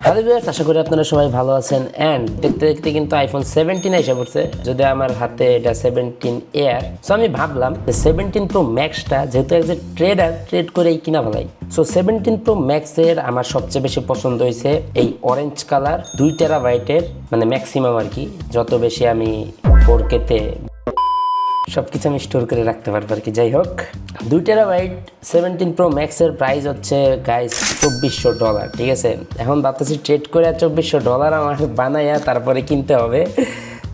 Hello viewers, আশা করি আপনারা সবাই ভালো আছেন। অ্যান্ড দেখতে দেখতে কিন্তু আইফোন সেভেন্টিন এসে পড়ছে। যদি আমার হাতে এটা সেভেন্টিন এয়ার সো আমি ভাবলাম যে সেভেন্টিন প্রো ম্যাক্সটা যেহেতু একজন ট্রেডার ট্রেড করেই কিনা ফেলাই সো সেভেন্টিন প্রো ম্যাক্সের আমার সবচেয়ে বেশি পছন্দ হয়েছে এই অরেঞ্জ কালার দুই টেরা বাইটের মানে ম্যাক্সিমাম আর কি। যত বেশি আমি ফোর কেতে সবকিছু আমি স্টোর করে রাখতে পারব আর কি। যাই হোক, দুই টেরা টেরাবাইট সেভেন্টিন প্রো ম্যাক্সের প্রাইস হচ্ছে গাইস চব্বিশশো ডলার ঠিক আছে? এখন ভাবতেছি ট্রেড করে চব্বিশশো ডলার আমার বানাইয়া তারপরে কিনতে হবে।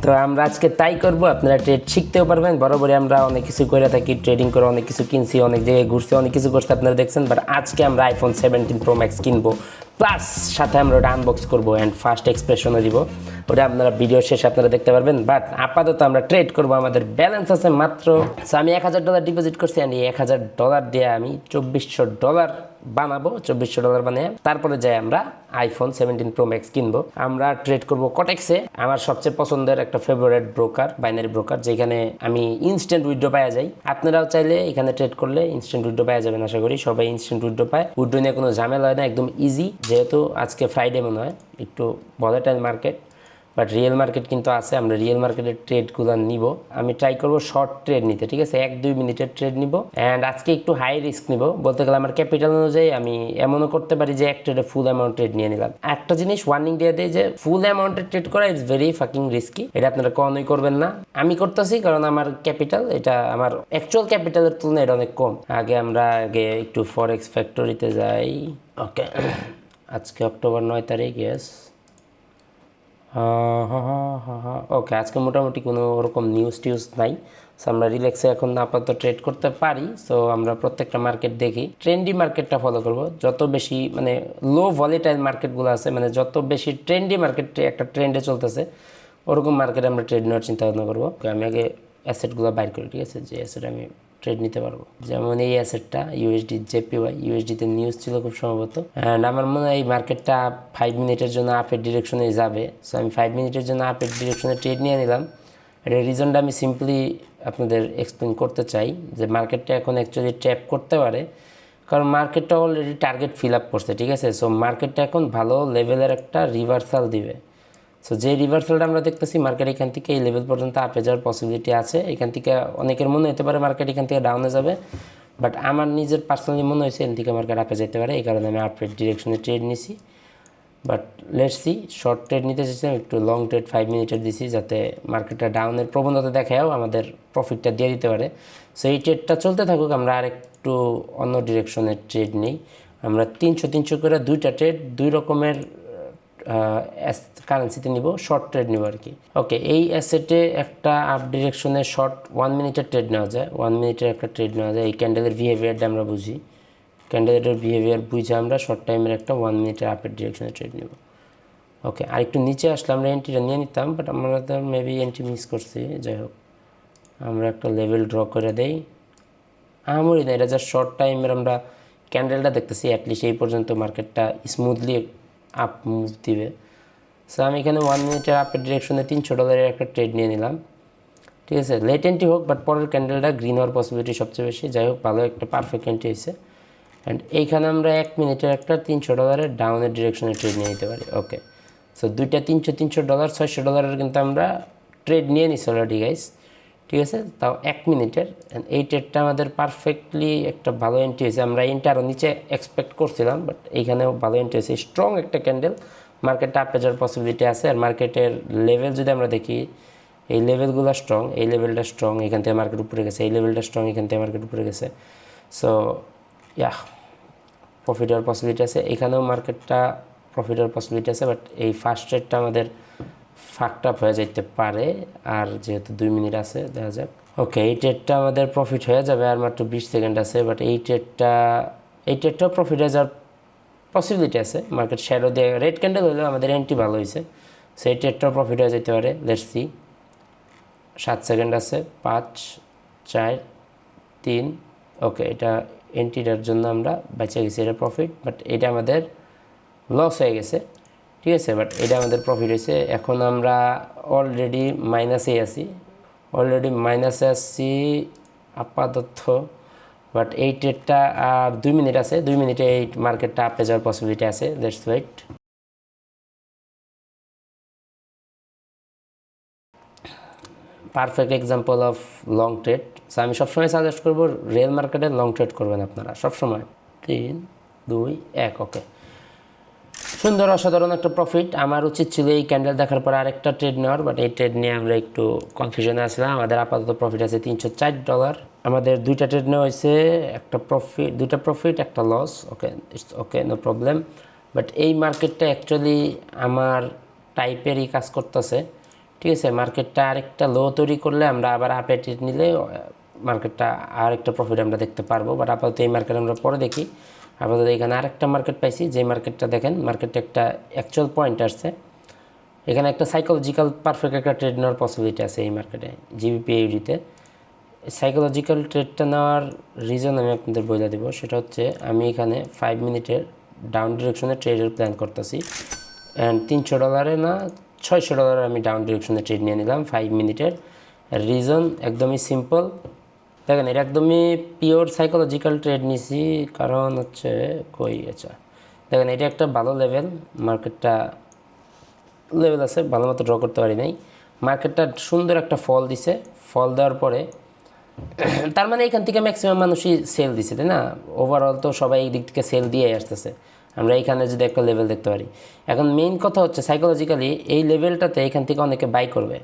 তো আমরা আজকে তাই করব, আপনারা ট্রেড শিখতেও পারবেন, বরাবরই আমরা অনেক কিছু করে থাকি ট্রেডিং করে অনেক কিছু কিনছি, অনেক জায়গায় ঘুরছি, অনেক কিছু করছি, আপনারা দেখছেন বাট আজকে আমরা আইফোন সেভেন্টিন প্রো ম্যাক্স কিনবো প্লাস সাথে আমরা ওটা আনবক্স করব অ্যান্ড ফার্স্ট এক্সপ্রেশনও দিব, ওটা আপনারা ভিডিও শেষে আপনারা দেখতে পারবেন বাট আপাতত আমরা ট্রেড করব, আমাদের ব্যালেন্স আছে মাত্র আমি এক হাজার ডলার ডিপোজিট করছি অ্যান্ড এই এক হাজার ডলার দিয়ে আমি চব্বিশশো ডলার বানাবো, চব্বিশশো ডলার বানিয়ে। তারপরে যাই আমরা আইফোন সেভেন্টিন প্রো ম্যাক্স কিনবো। আমরা ট্রেড করব কটেক্সে আমার সবচেয়ে পছন্দের একটা ফেভারিট ব্রোকার বাইনারি ব্রোকার যেখানে আমি ইনস্ট্যান্ট উইড্রো পাওয়া যাই। আপনারাও চাইলে এখানে ট্রেড করলে ইনস্ট্যান্ট উইড্রো পাওয়া যাবেন, আশা করি। সবাই ইনস্ট্যান্ট উইড্রো পায়। উইড্রো নিয়ে কোনো ঝামেলা হয় না, একদম ইজি যেহেতু আজকে ফ্রাইডে মনে হয়, একটু volatile market but real market কিন্তু আছে, আমরা রিয়েল মার্কেটের ট্রেডগুলো নিব। আমি ট্রাই করব শর্ট ট্রেড নিতে, ঠিক আছে? এক, দুই মিনিটের ট্রেড নিব। অ্যান্ড আজকে একটু হাই রিস্ক নিব। বলতে গেলে আমার ক্যাপিটাল অনুযায়ী আমি এমনও করতে পারি যে এক ট্রেডে ফুল অ্যামাউন্ট ট্রেড নিয়ে নিলাম। একটা জিনিস ওয়ার্নিং দিয়ে দেয় যে ফুল অ্যামাউন্টের ট্রেড করা ইজ ভেরি ফাকিং রিস্কি এটা আপনারা কখনোই করবেন না। আমি করতেছি কারণ আমার ক্যাপিটাল এটা আমার অ্যাকচুয়াল ক্যাপিটালের তুলনায় এটা অনেক কম। আগে আমরা আগে একটু ফরেক্স ফ্যাক্টরিতে যাই। ওকে আজকে অক্টোবর নয় তারিখ ইয়েস ওকে আজকে মোটামুটি কোনো ওরকম নিউজ টিউজ নাই। সো আমরা রিল্যাক্সে এখন আপাতত ট্রেড করতে পারি। সো আমরা প্রত্যেকটা মার্কেট দেখি। ট্রেন্ডি মার্কেটটা ফলো করব। যত বেশি মানে লো ভলিটাইল মার্কেটগুলো আছে মানে যত বেশি ট্রেন্ডি মার্কেট একটা ট্রেন্ডে চলতেছে, ওরকম মার্কেটে আমরা ট্রেড নেওয়ার চিন্তা ভাবনা করব আমি আগে অ্যাসেটগুলো বাইর করি, ঠিক আছে? যে অ্যাসেট আমি ট্রেড নিতে পারব। যেমন এই অ্যাসেটটা ইউএসডি জেপিওয়াই ইউএসডিতে নিউজ ছিল খুব সম্ভবত। অ্যান্ড আমার মনে হয় এই মার্কেটটা ফাইভ মিনিটের জন্য আপের ডিরেকশনে যাবে। সো আমি ফাইভ মিনিটের জন্য আপের ডিরেকশনে ট্রেড নিয়ে নিলাম। এটার রিজনটা আমি সিম্পলি আপনাদের এক্সপ্লেন করতে চাই যে মার্কেটটা এখন অ্যাকচুয়ালি ট্র্যাপ করতে পারে। কারণ মার্কেটটা অলরেডি টার্গেট ফিল আপ করছে, ঠিক আছে? সো মার্কেটটা এখন ভালো লেভেলের একটা রিভার্সাল দিবে। সো যে রিভার্সালটা আমরা দেখতেছি মার্কেট এখান থেকে এই লেভেল পর্যন্ত আপে যাওয়ার পসিবিলিটি আছে। এখান থেকে অনেকের মনে হতে পারে মার্কেট এখান থেকে ডাউনে যাবে। বাট আমার নিজের পার্সোনালি মনে হয়েছে এখান থেকে মার্কেট আপে যেতে পারে। এই কারণে আমি আপের ডিরেকশনে ট্রেড নিছি। But let's see short trade নিতে চাইছিলাম, একটু লং ট্রেড ফাইভ মিনিটের দিছি যাতে মার্কেটটা ডাউনের প্রবণতা দেখায়ও আমাদের প্রফিটটা দিয়ে দিতে পারে। সো এই ট্রেডটা চলতে থাকুক, আমরা আর একটু অন্য ডিরেকশনের ট্রেড নেই। আমরা তিনশো তিনশো করে দুইটা ট্রেড দুই রকমের কারেন্সিতে নিব শর্ট ট্রেড নিব আর কি। ওকে এই অ্যাসেটে একটা আপ ডিরেকশনে শর্ট ওয়ান মিনিটের ট্রেড নেওয়া যায়। ওয়ান মিনিটের একটা ট্রেড নেওয়া যায়। এই ক্যান্ডেলের বিহেভিয়ারটা আমরা বুঝি। ক্যান্ডেলের বিহেভিয়ার বুঝে আমরা শর্ট টাইমের একটা ওয়ান মিনিটের আপের ডিরেকশনে ট্রেড নেব। ওকে আর একটু নিচে আসলে আমরা এন্ট্রিটা নিয়ে নিতাম বাট আমরা তো মেবি এন্ট্রি মিস করছি, যাই হোক। আমরা একটা লেভেল ড্র করে দেই। আমারই না, এটা জাস্ট শর্ট টাইমের আমরা ক্যান্ডেলটা দেখতেছি অ্যাটলিস্ট এই পর্যন্ত মার্কেটটা স্মুথলি আপ মুভ দিবে। সো আমি এখানে ওয়ান মিনিটের আপের ডিরেকশনে তিনশো ডলারের একটা ট্রেড নিয়ে নিলাম। ঠিক আছে? লেট এন্ট্রি হোক বাট পরের ক্যান্ডেলটা গ্রিন হওয়ার পসিবিলিটি সবচেয়ে বেশি। যাই হোক, ভালো একটা পারফেক্ট এন্ট্রি হয়েছে। অ্যান্ড এইখানে আমরা এক মিনিটের একটা তিনশো ডলারের ডাউনের ডিরেকশনে ট্রেড নিয়ে নিতে পারি। ওকে সো দুইটা তিনশো তিনশো ডলার ছয়শো ডলারের কিন্তু আমরা ট্রেড নিয়ে নিছি অলরেডি গাইস ঠিক আছে? তাও এক মিনিটের। এই ট্রেডটা আমাদের পারফেক্টলি একটা ভালো এন্ট্রি হয়েছে। আমরা এন্ট্রি আরও নিচে এক্সপেক্ট করছিলাম বাট এইখানেও ভালো এন্ট্রি হয়েছে। স্ট্রং একটা ক্যান্ডেল মার্কেটটা আপে যাওয়ার পসিবিলিটি আছে। আর মার্কেটের লেভেল যদি আমরা দেখি, এই লেভেলগুলো স্ট্রং এই লেভেলটা স্ট্রং এখান থেকে মার্কেট উপরে গেছে। এই লেভেলটা স্ট্রং এখান থেকে মার্কেট উপরে গেছে। সো ইয়া প্রফিট হওয়ার পসিবিলিটি আছে। এখানেও মার্কেটটা প্রফিট হওয়ার পসিবিলিটি আছে বাট এই ফার্স্ট রেটটা আমাদের আপ হয়ে যেতে পারে, আর যেহেতু দুই মিনিট আছে, দেখা যাক। ওকে এই ট্রেডটা আমাদের প্রফিট হয়ে যাবে আর মাত্র বিশ সেকেন্ড আছে বাট এই ট্রেডটা এই ট্রেডটাও প্রফিট হয়ে যাওয়ার পসিবিলিটি আছে। মার্কেট শ্যাডো দিয়ে রেড ক্যান্ডেল হলেও আমাদের এন্ট্রি ভালো হয়েছে। সেই ট্রেডটাও প্রফিট হয়ে যেতে পারে লেটস সি সাত সেকেন্ড আছে, পাঁচ, চার, তিন। ওকে এটা এন্ট্রিটার জন্য আমরা বেঁচে গেছি, এটা প্রফিট বাট এটা আমাদের লস হয়ে গেছে। ঠিক আছে বাট এটা আমাদের প্রফিট হয়েছে। এখন আমরা অলরেডি মাইনাসে আছি। অলরেডি মাইনাসে আসছি আপাতত বাট এই ট্রেডটা আর দুই মিনিট আছে। দুই মিনিটে এই মার্কেটটা আপে যাওয়ার পসিবিলিটি আছে। That's wait perfect example of long trade so আমি সবসময় সাজেস্ট করব রেল মার্কেটে লং ট্রেড করবেন আপনারা, সবসময়। তিন, দুই, এক ওকে সুন্দর, অসাধারণ একটা প্রফিট আমার উচিত ছিল এই ক্যান্ডেল দেখার পর আরেকটা ট্রেড নেওয়ার বাট এই ট্রেড নিয়ে আমরা একটু কনফিউশনে আসলাম আমাদের আপাতত প্রফিট আছে তিনশো চার ডলার আমাদের দুইটা ট্রেড নেওয়া হয়েছে, একটা প্রফিট দুইটা প্রফিট একটা loss okay okay no problem but এই মার্কেটটা অ্যাকচুয়ালি আমার টাইপেরই কাজ করতেছে। ঠিক আছে মার্কেটটা আরেকটা লো তৈরি করলে আমরা আবার আপে ট্রেড নিলে মার্কেটটা আর একটা প্রফিট আমরা দেখতে পারব। বাট আপাতত এই মার্কেট আমরা পরে দেখি। আপাতত এখানে আরেকটা মার্কেট পাইছি যে মার্কেটটা দেখেন মার্কেটে একটা অ্যাকচুয়াল পয়েন্ট আসছে। এখানে একটা সাইকোলজিক্যাল পারফেক্ট একটা ট্রেড নেওয়ার পসিবিলিটি আছে এই মার্কেটে জিবিপিএইডিতে সাইকোলজিক্যাল ট্রেডটা নেওয়ার রিজন আমি আপনাদের বলে দেবো, সেটা হচ্ছে আমি এখানে ফাইভ মিনিটের ডাউন ডিরেকশনে ট্রেডের প্ল্যান করতেছি। অ্যান্ড তিনশো ডলারে না, ছয়শো ডলারে আমি ডাউন ডিরেকশনে ট্রেড নিয়ে নিলাম ফাইভ মিনিটের। রিজন একদমই সিম্পল দেখেন, এটা একদমই পিওর সাইকোলজিক্যাল ট্রেড নিছি, কারণ হচ্ছে কই আচ্ছা। দেখেন, এটা একটা ভালো লেভেল মার্কেটটা লেভেল আছে, ভালো মতো ড্র করতে পারি নাই। মার্কেটটা সুন্দর একটা ফল দিছে ফল দেওয়ার পরে তার মানে এখান থেকে ম্যাক্সিমাম মানুষই সেল দিছে, তাই না? ওভারঅল তো সবাই এই দিক থেকে সেল দিয়ে আসতেছে। আমরা এইখানে যদি একটা লেভেল দেখতে পারি। এখন মেইন কথা হচ্ছে সাইকোলজিক্যালি এই লেভেলটাতে এখান থেকে অনেকে বাই করবে।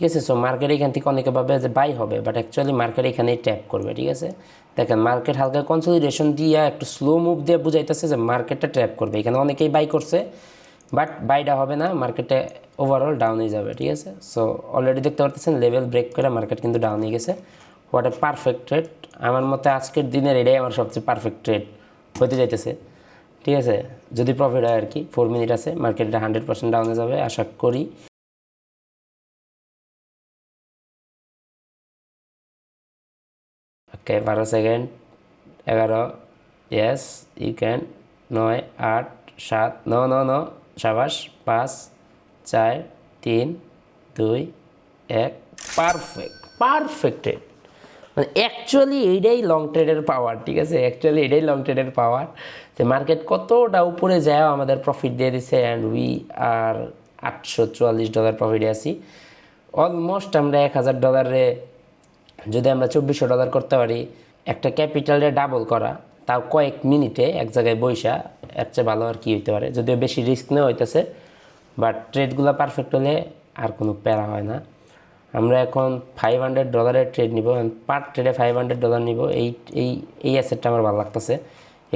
ঠিক আছে সো মার্কেট এখান থেকে অনেকে ভাবে যে বাই হবে বাট অ্যাকচুয়ালি মার্কেট এখানেই ট্যাপ করবে, ঠিক আছে? দেখেন মার্কেট হালকা কনসলিডেশন দিয়ে একটু স্লো মুভ দিয়ে বুঝাইতেছে যে মার্কেটটা ট্র্যাপ করবে। এখানে অনেকেই বাই করছে বাট বাইটা হবে না মার্কেটে ওভারঅল ডাউন হয়ে যাবে, ঠিক আছে? সো অলরেডি দেখতে পারতেছেন লেভেল ব্রেক করে মার্কেট কিন্তু ডাউন হয়ে গেছে। হোয়াট এ পারফেক্ট ট্রেড আমার মতে আজকের দিনের এটাই আমার সবচেয়ে পারফেক্ট ট্রেড হতে যাইতেছে, ঠিক আছে? যদি প্রফিট হয় আর কি ফোর মিনিট আছে মার্কেটটা হান্ড্রেড পার্সেন্ট ডাউনে যাবে, আশা করি। ওকে বারো সেকেন্ড এগারো ইয়েস ইউ ক্যান নয় আট সাত ন ন ন সাবাস পাঁচ চার তিন দুই এক পারফেক্ট পারফেক্টেড মানে অ্যাকচুয়ালি এইটাই লং ট্রেডের পাওয়ার ঠিক আছে? অ্যাকচুয়ালি এটাই লং ট্রেডের পাওয়ার যে মার্কেট কতটা উপরে যায় আমাদের প্রফিট দিয়ে দিছে অ্যান্ড উই আর আটশো চুয়াল্লিশ ডলার প্রফিটে আছি। অলমোস্ট আমরা এক হাজার ডলারে যদি আমরা চব্বিশশো ডলার করতে পারি, একটা ক্যাপিটালে ডাবল করা, তাও কয়েক মিনিটে এক জায়গায় বৈশা এর চেয়ে ভালো আর কি হইতে পারে। যদিও বেশি রিস্ক নেওয়া হইতেছে বাট ট্রেডগুলো পারফেক্ট হলে আর কোনো প্যারা হয় না। আমরা এখন ফাইভ হান্ড্রেড ডলারের ট্রেড নিব পার ট্রেডে ফাইভ হান্ড্রেড ডলার নিব, এই এই এই অ্যাসেটটা আমার ভালো লাগতেছে।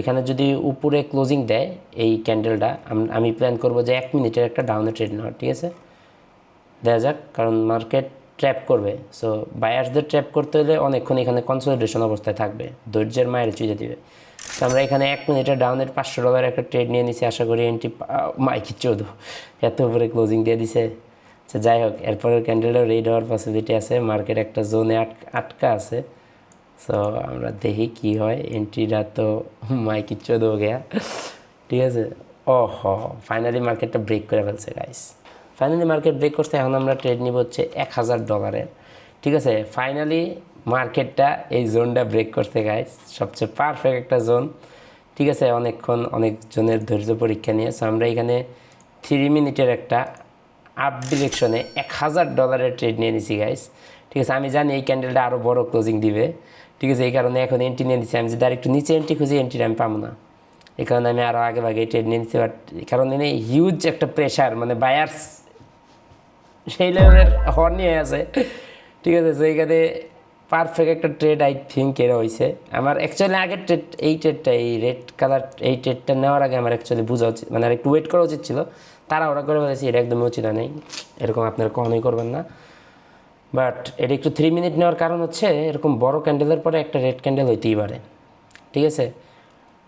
এখানে যদি উপরে ক্লোজিং দেয় এই ক্যান্ডেলটা আমি প্ল্যান করব যে এক মিনিটের একটা ডাউনে ট্রেড নেওয়ার, ঠিক আছে? দেওয়া যাক, কারণ মার্কেট ট্র্যাপ করবে। সো বায়ার্সদের ট্র্যাপ করতে হলে অনেকক্ষণ এখানে কনসলিডেশন অবস্থায় থাকবে। ধৈর্যের মায়ের চুজে দিবে। তো আমরা এখানে এক মিনিটের ডাউনের পাঁচশো ডলার একটা ট্রেড নিয়ে নিছি। আশা করি এন্ট্রি মাইকি চৌধু এত উপরে ক্লোজিং দিয়ে দিছে। আচ্ছা যাই হোক, এরপরের ক্যান্ডেলও রেড হওয়ার পসিবিলিটি আছে। মার্কেট একটা জোনে আট আটকা আছে। সো আমরা দেখি কি হয়। এন্ট্রিটা তো মাইকি চৌধু গেয়া। ঠিক আছে? ও হ ফাইনালি মার্কেটটা ব্রেক করে ফেলছে গাইস ফাইনালি মার্কেট ব্রেক করছে এখন আমরা ট্রেড নিব হচ্ছে এক হাজার ডলারের ঠিক আছে? ফাইনালি মার্কেটটা এই জোনটা ব্রেক করতে গাইস সবচেয়ে পারফেক্ট একটা জোন ঠিক আছে? অনেকক্ষণ অনেকজনের ধৈর্য পরীক্ষা নিয়ে। আমরা এখানে থ্রি মিনিটের একটা আপ ডিরেকশনে এক হাজার ডলারের ট্রেড নিয়ে নিছি গাইস ঠিক আছে? আমি জানি এই ক্যান্ডেলটা আরও বড় ক্লোজিং দিবে। ঠিক আছে? এই কারণে এখন এন্ট্রি নিয়ে নিচ্ছি আমি যদি আরেকটু নিচে এন্ট্রি খুঁজি এন্ট্রি আমি পাবো না। এই কারণে আমি আরও আগে ভাগে ট্রেড নিয়ে নিচ্ছি বাট এই কারণে হিউজ একটা প্রেশার মানে বায়ার্স সেই লেভেলের হর্ন নিয়ে আছে। ঠিক আছে তো এইখানে পারফেক্ট একটা ট্রেড আই থিঙ্ক এরা হয়েছে আমার অ্যাকচুয়ালি আগের ট্রেড এই ট্রেডটা এই রেড কালার এই ট্রেডটা নেওয়ার আগে আমার অ্যাকচুয়ালি বোঝা উচিত মানে একটু ওয়েট করা উচিত ছিল। তারা ওরা করে বলেছি, এটা একদমই উচিত নেই। এরকম আপনারা কখনোই করবেন না। বাট এটা একটু থ্রি মিনিট নেওয়ার কারণ হচ্ছে, এরকম বড় ক্যান্ডেলের পরে একটা রেড ক্যান্ডেল হইতেই পারে। ঠিক আছে?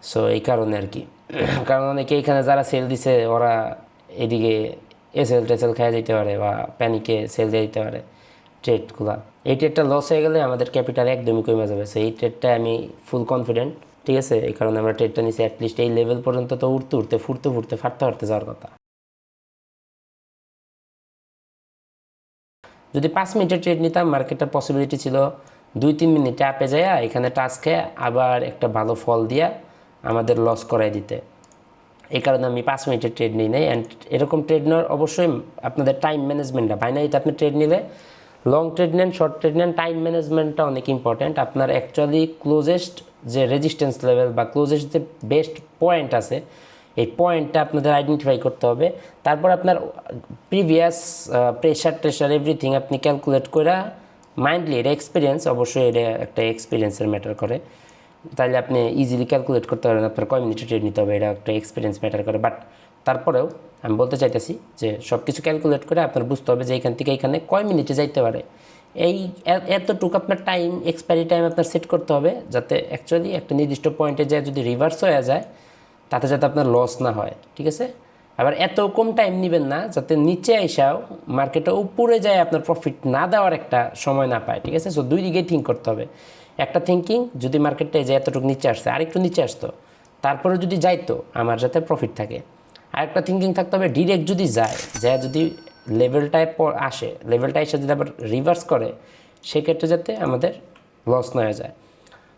সো এই কারণে আর কি। কারণ অনেকে এখানে যারা সেল দিছে, ওরা এদিকে এসএল টেসেল খেয়ে যেতে পারে বা প্যানিকে সেল দিয়ে দিতে পারে ট্রেডগুলো এই ট্রেডটা লস হয়ে গেলে আমাদের ক্যাপিটাল একদমই কমে যাবে। সো এই ট্রেডটা আমি ফুল কনফিডেন্ট ঠিক আছে? এই কারণে আমরা ট্রেডটা নিচ্ছি অ্যাটলিস্ট এই লেভেল পর্যন্ত তো উঠতে উঠতে ফুটতে ফুটতে ফাটতে ফাটতে যাওয়ার কথা। যদি পাঁচ মিনিটের ট্রেড নিতাম মার্কেটের পসিবিলিটি ছিল দুই তিন মিনিটে, আপে যায় এখানে টাচ খেয়ে আবার একটা ভালো ফল দিয়ে আমাদের লস করাই দিতে। এই কারণে আমি পাঁচ মিনিটের ট্রেড নিই নাই। অ্যান্ড এরকম ট্রেড নেওয়ার অবশ্যই আপনাদের টাইম ম্যানেজমেন্টটা বাইনারিতে আপনি ট্রেড নিলে লং ট্রেড নেন শর্ট ট্রেড নেন টাইম ম্যানেজমেন্টটা অনেক ইম্পর্ট্যান্ট আপনার অ্যাকচুয়ালি ক্লোজেস্ট যে রেজিস্ট্যান্স লেভেল বা ক্লোজেস্ট যে বেস্ট পয়েন্ট আছে, এই পয়েন্টটা আপনাদের আইডেন্টিফাই করতে হবে। তারপর আপনার প্রিভিয়াস প্রেশার ট্রেশার এভরিথিং আপনি ক্যালকুলেট করে মাইন্ডলি এটা এক্সপিরিয়েন্স অবশ্যই এটা একটা এক্সপিরিয়েন্সের ম্যাটার করে। তাহলে আপনি ইজিলি ক্যালকুলেট করতে পারেন আপনার কয় মিনিটে ট্রেড নিতে হবে, এটা একটা এক্সপিরিয়েন্স ম্যাটার করে। বাট তারপরেও আমি বলতে চাইতেছি যে সব কিছু ক্যালকুলেট করে আপনার বুঝতে হবে যে এখান থেকে এখানে কয় মিনিটে যাইতে পারে। এই এতটুকু আপনার টাইম এক্সপায়ারি টাইম আপনার সেট করতে হবে, যাতে অ্যাকচুয়ালি একটা নির্দিষ্ট পয়েন্টে যায় যদি রিভার্স হয়ে যায়, তাতে যাতে আপনার লস না হয়, ঠিক আছে? আবার এত কম টাইম নেবেন না, যাতে নিচে আইসাও মার্কেটে উপরে যায় আপনার প্রফিট না দেওয়ার একটা সময় না পায়, ঠিক আছে? সো দুই দিকেই থিঙ্ক করতে হবে। একটা থিঙ্কিং যদি মার্কেটটা যে এতটুকু নিচে আসছে, আরেকটু নিচে আসতো, তারপরে যদি যাইতো, আমার যাতে প্রফিট থাকে। আরেকটা থিঙ্কিং থাকতে হবে ডিরেক্ট যদি যায় যা যদি লেভেলটায় পর আসে লেভেলটা এসে যদি আবার রিভার্স করে, সেক্ষেত্রে যাতে আমাদের লস না হয়ে যায়।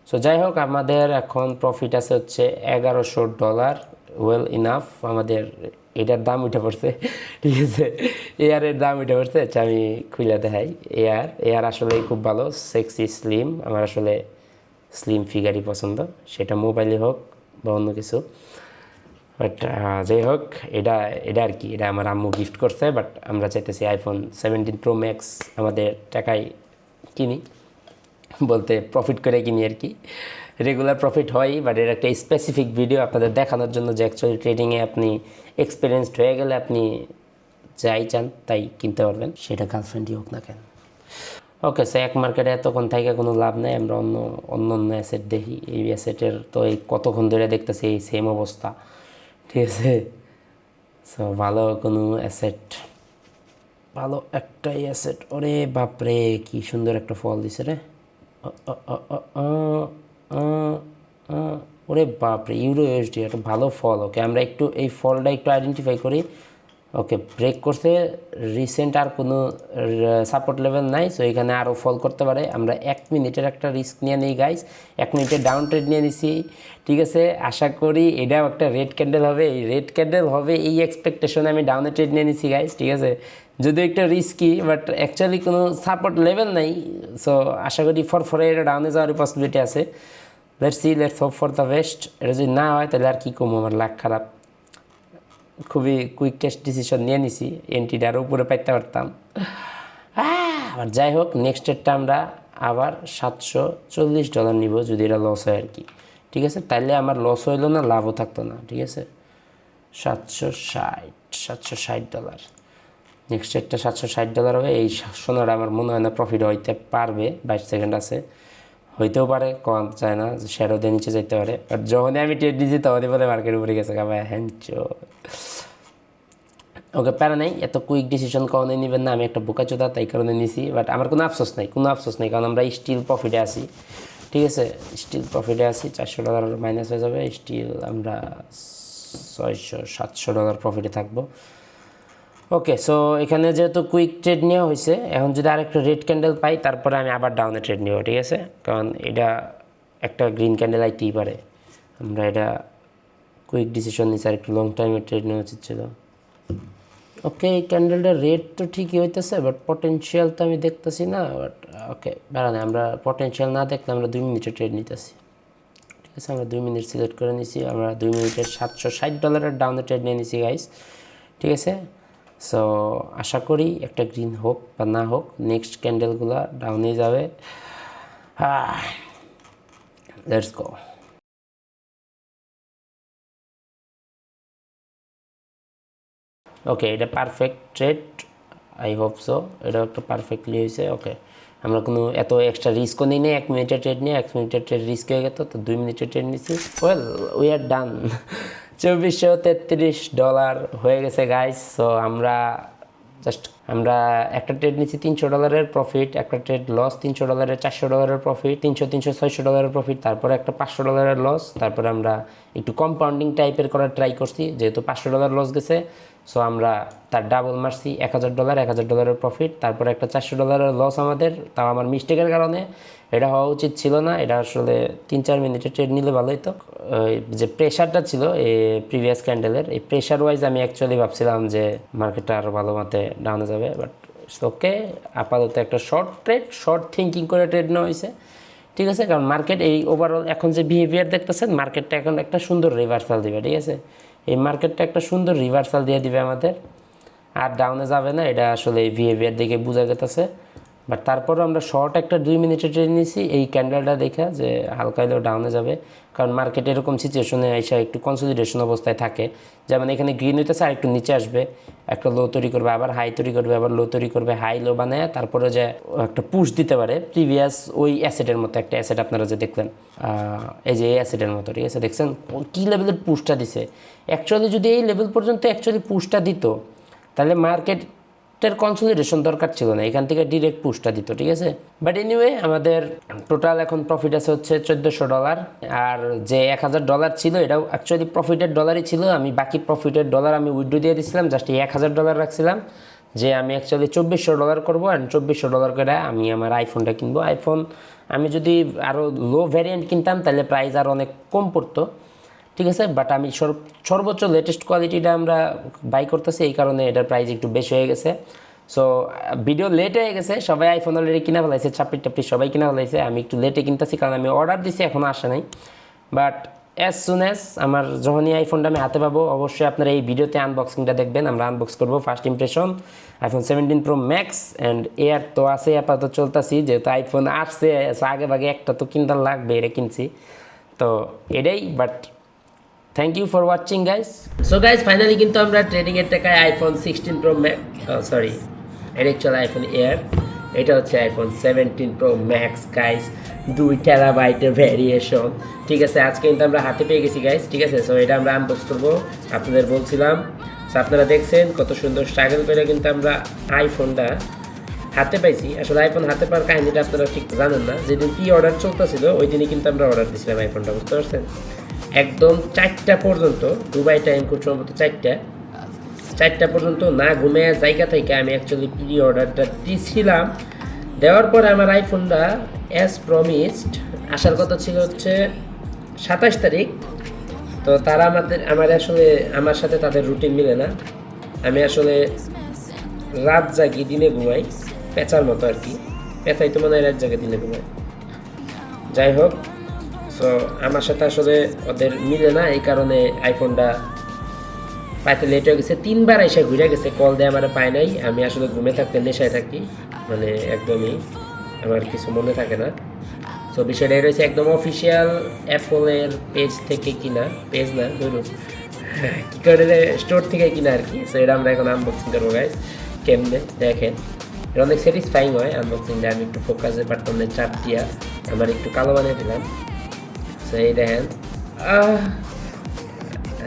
সো যাই হোক, আমাদের এখন প্রফিট আছে হচ্ছে এগারোশো ডলার ওয়েল ইনাফ আমাদের এটার দাম উঠে পড়ছে, ঠিক আছে? এয়ারের দাম উঠে পড়ছে আচ্ছা আমি খুলে দেখাই। এয়ার এয়ার আসলে খুব ভালো সেক্সি স্লিম আমার আসলে স্লিম ফিগারই পছন্দ। সেটা মোবাইলে হোক বা অন্য কিছু। বাট যাই হোক, এটা এটা আর কি, এটা আমার আম্মু গিফট করছে বাট আমরা চাইতেছি আইফোন সেভেন্টিন প্রো ম্যাক্স আমাদের টাকায় কিনি, বলতে প্রফিট করে কিনি আর কি। রেগুলার প্রফিট হয় বাট এর একটা স্পেসিফিক ভিডিও আপনাদের দেখানোর জন্য যে অ্যাকচুয়ালি ট্রেডিংয়ে আপনি এক্সপিরিয়েন্সড হয়ে গেলে আপনি যাই চান, তাই কিনতে পারবেন। সেটা গার্লফ্রেন্ডই হোক না কেন। ওকে সে এক মার্কেটে এতক্ষণ থেকে কোনো লাভ নেই, আমরা অন্য অন্য অন্য অ্যাসেট দেখি। এই অ্যাসেটের তো এই কতক্ষণ ধরে দেখতেছি, এই সেম অবস্থা। ঠিক আছে? সো ভালো কোনো অ্যাসেট ভালো একটাই অ্যাসেট ওরে বাপরে, কি সুন্দর একটা ফল দিছে রে। ওরে বাপরে, ইউরো ইউএসডি একটা ভালো ফল ওকে আমরা একটু এই ফলটা একটু আইডেন্টিফাই করি। ওকে ব্রেক করতে রিসেন্ট আর কোনো সাপোর্ট লেভেল নাই সো এখানে আরও ফল করতে পারে। আমরা এক মিনিটের একটা রিস্ক নিয়ে নিই গাইস এক মিনিটের ডাউন ট্রেড নিয়ে নিছি, ঠিক আছে? আশা করি এটাও একটা রেড ক্যান্ডেল হবে। এই রেড ক্যান্ডেল হবে এই এক্সপেকটেশনে আমি ডাউনে ট্রেড নিয়ে নিছি গাইস ঠিক আছে? যদিও একটা রিস্কি বাট অ্যাকচুয়ালি কোনো সাপোর্ট লেভেল নাই সো আশা করি ফর ফরে এটা ডাউনে যাওয়ার পসিবিলিটি আছে। Let's see let's hope for the best এটা যদি না হয় তাহলে আর কী কমবো আমার লাখ খারাপ খুবই কুইক টেস্ট ডিসিশন নিয়ে নিছি এন্ট্রিটা আরও উপরে পাইতে পারতাম আবার যাই হোক নেক্সট ডেটটা আমরা আবার সাতশো চল্লিশ ডলার নিব যদি এটা লস হয় আর কি ঠিক আছে তাইলে আমার লস হইল না লাভও থাকতো না ঠিক আছে সাতশো ষাট সাতশো ষাট ডলার নেক্সট ডেটটা সাতশো ষাট ডলার হবে এই সোনার আমার মনে হয় না প্রফিট হইতে পারবে বাইশ সেকেন্ড আছে হইতেও পারে কম চায় না শেয়ারও দিয়ে নিচে যেতে পারে। বাট যখনই আমি ট্রেড দিয়েছি তখনই বলে মার্কেট উপরে গেছে ভাই হ্যাঞ্চো ওকে, প্যারা নাই, এত কুইক ডিসিশন কখনোই নেবেন না, আমি একটা বোকাচোদা তাই কারণে নিছি। বাট আমার কোনো আফসোস নাই, কোনো আফসোস নেই, কারণ আমরা স্টিল প্রফিটে আছি। ঠিক আছে? স্টিল প্রফিটে আছি, চারশো ডলার মাইনাস হয়ে যাবে স্টিল আমরা ছয়শো, সাতশো ডলার প্রফিটে থাকব। ওকে সো এখানে যেহেতু কুইক ট্রেড নেওয়া হয়েছে, এখন যদি আরেকটা রেড ক্যান্ডেল পাই, তারপরে আমি আবার ডাউনে ট্রেড নিব, ঠিক আছে? কারণ এটা একটা গ্রিন ক্যান্ডেল আইতেই পারে। আমরা এটা কুইক ডিসিশন নিচ্ছি আর একটু লং টাইমে ট্রেড নেওয়া উচিত ছিল। ওকে এই ক্যান্ডেলটার রেট তো ঠিকই হইতেছে বাট পটেনশিয়াল তো আমি দেখতেছি না বাট ওকে বেড়ানে আমরা পটেনশিয়াল না দেখলে আমরা দুই মিনিটে ট্রেড নিতেছি। ঠিক আছে, আমরা দুই মিনিট সিলেক্ট করে নিছি, আমরা দুই মিনিটের সাতশো ষাট ডলারের ডাউনে ট্রেড নিয়ে নিছি গাইস ঠিক আছে? সো আশা করি একটা গ্রিন হোক বা না হোক নেক্সট ক্যান্ডেলগুলো ডাউনে যাবে। লেটস গো ওকে এটা perfect trade I hope so এটা একটা পারফেক্টলি হয়েছে ওকে আমরা কোনো এত এক্সট্রা রিস্কও নিই না। এক মিনিটের ট্রেড নিয়ে, এক মিনিটের ট্রেড রিস্ক হয়ে গেত তো দুই মিনিটের ট্রেড নিছি। ওয়েল উই আর ডান চব্বিশশো তেত্রিশ ডলার হয়ে গেছে গাইস সো আমরা জাস্ট আমরা একটা ট্রেড নিচ্ছি তিনশো ডলারের প্রফিট একটা ট্রেড লস তিনশো ডলারের চারশো ডলারের প্রফিট তিনশো তিনশো, ছয়শো ডলারের প্রফিট তারপরে একটা পাঁচশো ডলারের লস তারপরে আমরা একটু কম্পাউন্ডিং টাইপের করার ট্রাই করছি, যেহেতু পাঁচশো ডলার লস গেছে। সো আমরা তার ডাবল মারছি, এক হাজার ডলার এক হাজার ডলারের প্রফিট তারপরে একটা চারশো ডলারের লস আমাদের, তাও আমার মিস্টেকের কারণে। এটা হওয়া উচিত ছিল না, এটা আসলে তিন চার মিনিটে ট্রেড নিলে ভালো হতো ওই যে প্রেশারটা ছিল এই প্রিভিয়াস ক্যান্ডেলের এই প্রেশার ওয়াইজ আমি অ্যাকচুয়ালি ভাবছিলাম যে মার্কেটটা আরও ভালো মতে ডাউনে যাবে বাট ওকে আপাতত একটা শর্ট ট্রেড শর্ট থিঙ্কিং করে ট্রেড নেওয়া হয়েছে। ঠিক আছে, কারণ মার্কেট এই ওভারঅল এখন যে বিহেভিয়ার দেখতেছেন মার্কেটটা এখন একটা সুন্দর রিভার্সাল দিবে, ঠিক আছে? এই মার্কেটটা একটা সুন্দর রিভার্সাল দিয়ে দিবে আমাদের। আর ডাউনে যাবে না, এটা আসলে এই বিহেভিয়ার দেখে বোঝা গেতেছে। বাট তারপরও আমরা শর্ট একটা দুই মিনিটের ট্রেড নিয়েছি। এই ক্যান্ডেলটা দেখা যে হালকা হলেও ডাউনে যাবে। কারণ মার্কেট এরকম সিচুয়েশনে এসে একটু কনসলিডেশন অবস্থায় থাকে। যেমন এখানে গ্রিন হইতেছে আর একটু নিচে আসবে। একটা লো তৈরি করবে, আবার হাই তৈরি করবে, আবার লো তৈরি করবে হাই লো বানায় তারপরে যে একটা পুশ দিতে পারে প্রিভিয়াস ওই অ্যাসেটের মতো একটা অ্যাসেট আপনারা যে দেখলেন। এই যে এই অ্যাসেটের মতো, ঠিক আছে? দেখছেন? কী লেভেলের পুশটা দিছে? অ্যাকচুয়ালি যদি এই লেভেল পর্যন্ত অ্যাকচুয়ালি পুশটা দিত, তাহলে মার্কেটের কনসলিডেশন দরকার ছিল না, এখান থেকে ডিরেক্ট পুশটা দিত, ঠিক আছে? বাট এনিওয়ে আমাদের টোটাল এখন প্রফিট আছে হচ্ছে চোদ্দোশো ডলার আর যে এক হাজার ডলার ছিল, এটাও অ্যাকচুয়ালি প্রফিটের ডলারই ছিল, আমি বাকি প্রফিটের ডলার আমি উইড্রো দিয়ে দিয়েছিলাম জাস্ট এক হাজার ডলার রাখছিলাম, যে আমি অ্যাকচুয়ালি চব্বিশশো ডলার করব অ্যান্ড চব্বিশশো ডলার করে আমি আমার আইফোনটা কিনবো। আইফোন আমি যদি আরও লো ভ্যারিয়েন্ট কিনতাম, তাহলে প্রাইস আর অনেক কম পড়তো। ঠিক আছে? বাট আমি সর্ব- সর্বোচ্চ লেটেস্ট কোয়ালিটিটা আমরা বাই করতেছি, এই কারণে এটার প্রাইস একটু বেশি হয়ে গেছে। সো ভিডিও লেট হয়ে গেছে, সবাই আইফোন অলরেডি কিনা ফেলাইছে চাপড়ি টাপড়ি সবাই কিনা ফেলাইছে, আমি একটু লেটে কিনতেছি, কারণ আমি অর্ডার দিছি এখনও আসে নাই। বাট অ্যাজ সুন অ্যাজ আমার যখনই আইফোনটা আমি হাতে পাবো, অবশ্যই আপনারা এই ভিডিওতে আনবক্সিংটা দেখবেন, আমরা আনবক্স করব first impression iPhone seventeen pro max and air তো আছে আপাতত চলতেছি, যেহেতু আইফোন আসছে আগে ভাগে একটা তো কিনতে লাগবে, এটা কিনছি। তো এটাই but thank you for watching guys so guys finally কিন্তু আমরা ট্রেডিংয়ের টাকায় iPhone sixteen pro mac sorry চলে আইফোন এয়ার এটা হচ্ছে iPhone seventeen pro max guys দুই টেরাবাইটের ভ্যারিয়েশন ঠিক আছে, আজকে কিন্তু আমরা হাতে পেয়ে গেছি গাইস ঠিক আছে? সো এটা আমরা আনবক্স করব। আপনাদের বলছিলাম, So, আপনারা দেখছেন কত সুন্দর স্ট্রাগল করে কিন্তু আমরা আইফোনটা হাতে পাইছি। আসলে আইফোন হাতে পাওয়ার কাহিনীটা আপনারা ঠিক জানেন না। যেদিন কি অর্ডার চলতেছিল, ওই দিনই কিন্তু আমরা অর্ডার দিয়েছিলাম আইফোনটা বুঝতে পারছেন? একদম চারটা পর্যন্ত, দুবাই টাইম খুব সম্ভবত চারটা। চারটা পর্যন্ত না ঘুমে জায়গা থেকে আমি অ্যাকচুয়ালি প্রি অর্ডারটা দিয়েছিলাম দেওয়ার পরে আমার আইফোনটা অ্যাজ প্রমিসড আসার কথা ছিল হচ্ছে সাতাশ তারিখ। তো তারা আমাদের, আমার আসলে, আমার সাথে তাদের রুটিন মিলে না। আমি আসলে রাত জাগি দিনে ঘুমাই, পেঁচার মতো আর কি। পেঁচাই তো মনে হয় রাত জাগে দিনে ঘুমাই। যাই হোক সো আমার সাথে আসলে ওদের মিলে না, এই কারণে আইফোনটা পাইতে লেট হয়ে গেছে। তিনবার এসে ঘুরে গেছে কল দিয়ে আমার পায় নাই। আমি আসলে ঘুমে থাকতে নেশায় থাকি মানে একদমই আমার কিছু মনে থাকে না। সো বিষয়টা রয়েছে, একদম অফিসিয়াল অ্যাপলের পেজ থেকে কিনা পেজ না, ধরুন। কী করে স্টোর থেকে কিনা আর কি। সো এটা আমরা এখন আনবক্সিং করব গাইজ কেমনে, দেখেন। এটা অনেক স্যাটিসফাইং হয় আনবক্সিংটা আমি একটু ফোকাসে পারতাম না, চাপ দিয়া। আমার একটু কালো বানিয়ে দিলাম। সো এই দেখেন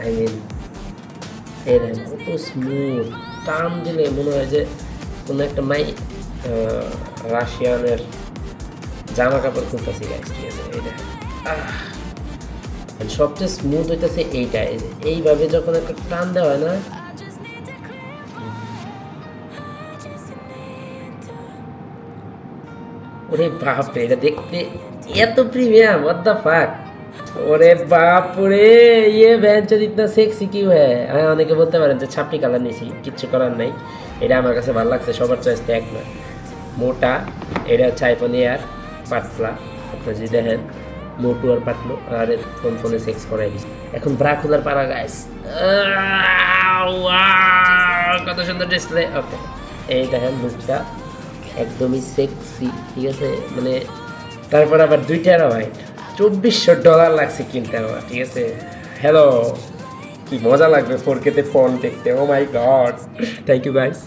আই মিন এই দেখেন কত স্মুথ টান দিলে মনে হয় যে কোনো একটা মাই রাশিয়ানের জামা কাপড় খুলতেছি গাইস ঠিক আছে? এই দেখেন। সবচেয়ে স্মুথ হইতেছে এইটা। এইভাবে যখন একটা টান দেওয়া হয় না ওরে বাপ রে এটা দেখতে এত প্রিমিয়াম the fuck? ওরে বাপ রে ইয়ে ভ্যানচো ইতনা সেক্সি কি হয় হ্যাঁ অনেকে বলতে পারেন যে ছাপটি কালার নিয়েছি, কিচ্ছু করার নাই। এটা আমার কাছে ভালো লাগছে, সবার চয়েস তো এক না মোটা, এটা হচ্ছে আইফোন এয়ার পাতলা। আপনার যদি দেখেন, মোটু আর পাতলো, আর ফোন ফোনে সেক্স করাই দিচ্ছে এখন ব্রা খোলার পারা গাইস কত সুন্দর ডিসপ্লে ওকে এই দেখেন লুকটা একদমই সেক্সি ঠিক আছে? মানে তারপর আবার দুইটার ভাই চব্বিশশো ডলার লাগছে কিনতে আমার, ঠিক আছে? হ্যালো কি মজা লাগবে ফোর কেতে ফোন দেখতে ও my god thank you guys